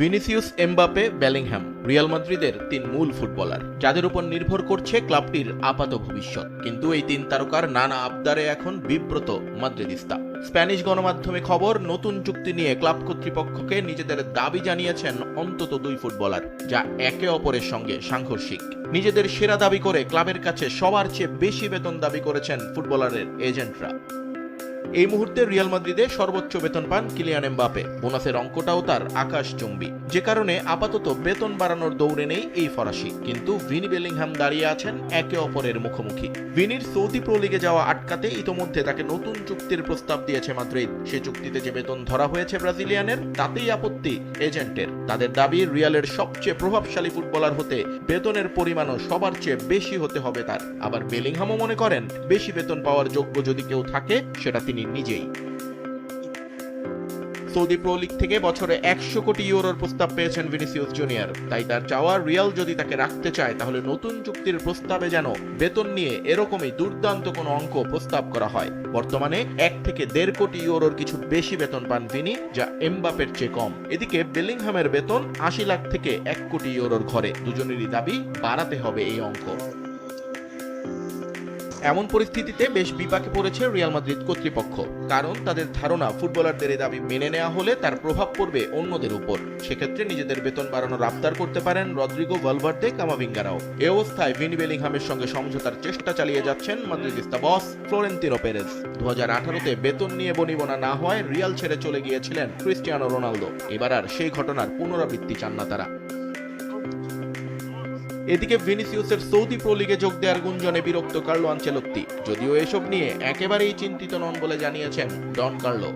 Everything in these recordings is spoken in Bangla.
ভিনিসিয়াস এমবাপে বেলিংহ্যাম রিয়াল মাদ্রিদের তিন মূল ফুটবলার, যাদের উপর নির্ভর করছে ক্লাবটির আপাত ভবিষ্যৎ। কিন্তু এই তিন তারকার নানা আবদারে এখন বিব্রত মাদ্রিদিস্তা। স্প্যানিশ গণমাধ্যমে খবর, নতুন চুক্তি নিয়ে ক্লাব কর্তৃপক্ষকে নিজেদের দাবি জানিয়েছেন অন্তত দুই ফুটবলার, যা একে অপরের সঙ্গে সাংঘর্ষিক। নিজেদের সেরা দাবি করে ক্লাবের কাছে সবার চেয়ে বেশি বেতন দাবি করেছেন ফুটবলারের এজেন্টরা। এই মুহূর্তে রিয়াল মাদ্রিদে সর্বোচ্চ বেতন পান কিলিয়ান এমবাপে। বোনাসের অঙ্কটাও তার আকাশচুম্বী যে কারণে আপাতত বেতন বাড়ানোর দৌড়ে নেই এই ফরাসি। কিন্তু ভিনি বেলিংহাম দাঁড়িয়ে আছেন একে অপরের মুখোমুখি। ভিনির সৌদি প্রো লিগে যাওয়া আটকাতে ইতোমধ্যে তাকে নতুন চুক্তির প্রস্তাব দিয়েছে মাদ্রিদ। সে চুক্তিতে যে বেতন ধরা হয়েছে ব্রাজিলিয়ানের, তাতেই আপত্তি এজেন্টের। তাদের দাবি, রিয়ালের সবচেয়ে প্রভাবশালী ফুটবলার হতে বেতনের পরিমাণও সবার চেয়ে বেশি হতে হবে তার। আবার বেলিংহামও মনে করেন, বেশি বেতন পাওয়ার যোগ্য যদি কেউ থাকে, সেটা তিনি নিজেই। সৌদি প্রো লিগ থেকে বছরে একশো কোটি ইউরোর প্রস্তাব পেয়েছেন ভিনিসিয়াস জুনিয়র তাই তার চাওয়া রিয়াল যদি তাকে রাখতে চায়, তাহলে নতুন চুক্তির প্রস্তাবে যেন বেতন নিয়ে এরকমই দুর্দান্ত কোনো অঙ্ক প্রস্তাব করা হয়। বর্তমানে এক থেকে দেড় কোটি ইউরোর কিছু বেশি বেতন পান ভিনি যা এমবাপের চেয়ে কম। এদিকে বেলিংহামের বেতন আশি লাখ থেকে এক কোটি ইউরোর ঘরে। দুজনেরই দাবি, বাড়াতে হবে এই অঙ্ক। এমন পরিস্থিতিতে বেশ বিপাকে পড়েছে রিয়াল মাদ্রিদ কর্তৃপক্ষ, কারণ তাদের ধারণা ফুটবলারদের এই দাবি মেনে নেওয়া হলে তার প্রভাব পড়বে অন্যদের উপর। সেক্ষেত্রে নিজেদের বেতন বাড়ানোর আবদার করতে পারেন রদ্রিগো ভলভার্দে, কামাভিঙ্গারাও। এ অবস্থায় ভিনি বেলিংহামের সঙ্গে সমঝোতার চেষ্টা চালিয়ে যাচ্ছেন মাদ্রিদিস্তা বস ফ্লোরেন্তিনো পেরেজ। দু হাজার আঠারোতে বেতন নিয়ে বনিবনা না হওয়ায় রিয়াল ছেড়ে চলে গিয়েছিলেন ক্রিস্টিয়ানো রোনালদো। এবার আর সেই ঘটনার পুনরাবৃত্তি চান না তারা। এদিকে ভিনিসিউসের সৌদি প্রো লিগে যোগ দেওয়ার গুঞ্জনে বিরক্ত কার্লো আনচেলত্তি। যদিও এসব নিয়ে একেবারেই চিন্তিত নন বলে জানিয়েছেন ডন কার্লো।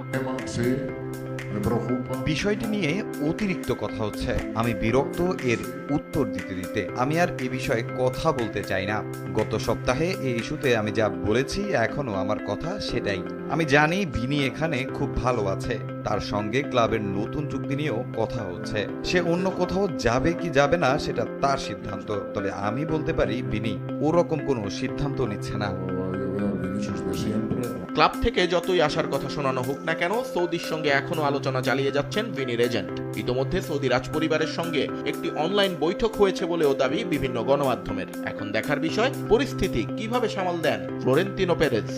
বিষয়টি নিয়ে অতিরিক্ত কথা হচ্ছে। আমি বিরক্ত এর উত্তর দিতে দিতে। আমি আর এ বিষয়ে কথা বলতে চাই না। গত সপ্তাহে এই ইস্যুতে আমি যা বলেছি, এখনও আমার কথা সেটাই। আমি জানি বিনি এখানে খুব ভালো আছে। তার সঙ্গে ক্লাবের নতুন চুক্তি নিয়েও কথা হচ্ছে। সে অন্য কোথাও যাবে কি যাবে না, সেটা তার সিদ্ধান্ত। তবে আমি বলতে পারি, বিনি ওরকম কোনো সিদ্ধান্ত নিচ্ছে না। ক্লাব থেকে যতই আসার কথা শোনানো হোক না কেন, সৌদির সঙ্গে এখনও আলোচনা চালিয়ে যাচ্ছেন ভিনির এজেন্ট ইতোমধ্যে সৌদি রাজ পরিবারের সঙ্গে একটি অনলাইন বৈঠক হয়েছে বলেও দাবি বিভিন্ন গণমাধ্যমের। এখন দেখার বিষয়, পরিস্থিতি কীভাবে সামাল দেন ফ্লোরেন্তিনো পেরেজ।